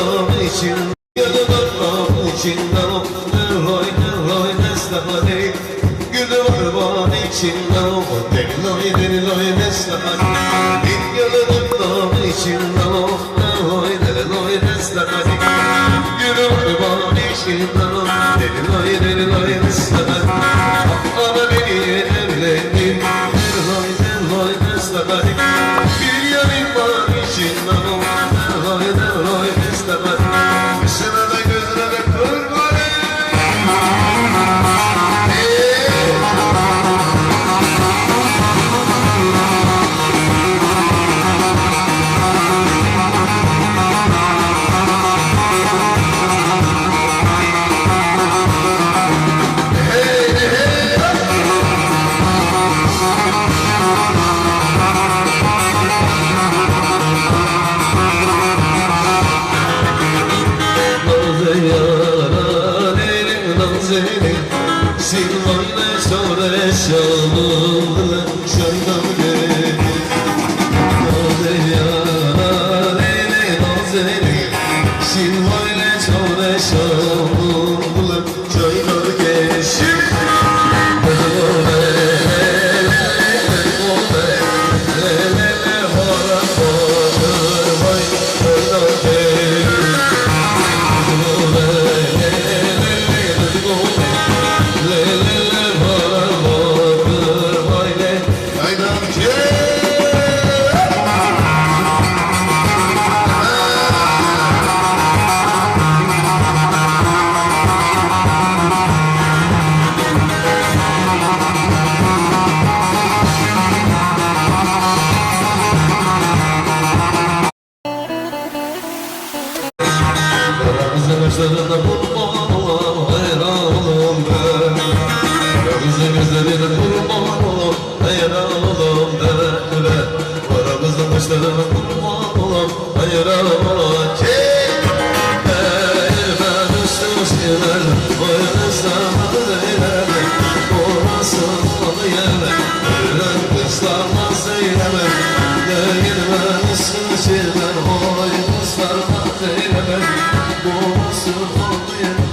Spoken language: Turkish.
dam için Yanıma dam için dam Neloy neloy nesnahane. Gülü var van için dam Deliloy deliloy nesnahane. Git yanıma dam için beni evlendir Neloy neloy nesnahane leylim nazeli Silvanle sonra şalımlı şaydam gelin Nazlı yara leylim nazeli Silvanle sonra şalımlı Işığında kurban olam hayranım ben. Karamızın gözlerine kurban olam hayranım ben. Karamızın ışığında kurban olam hayranım question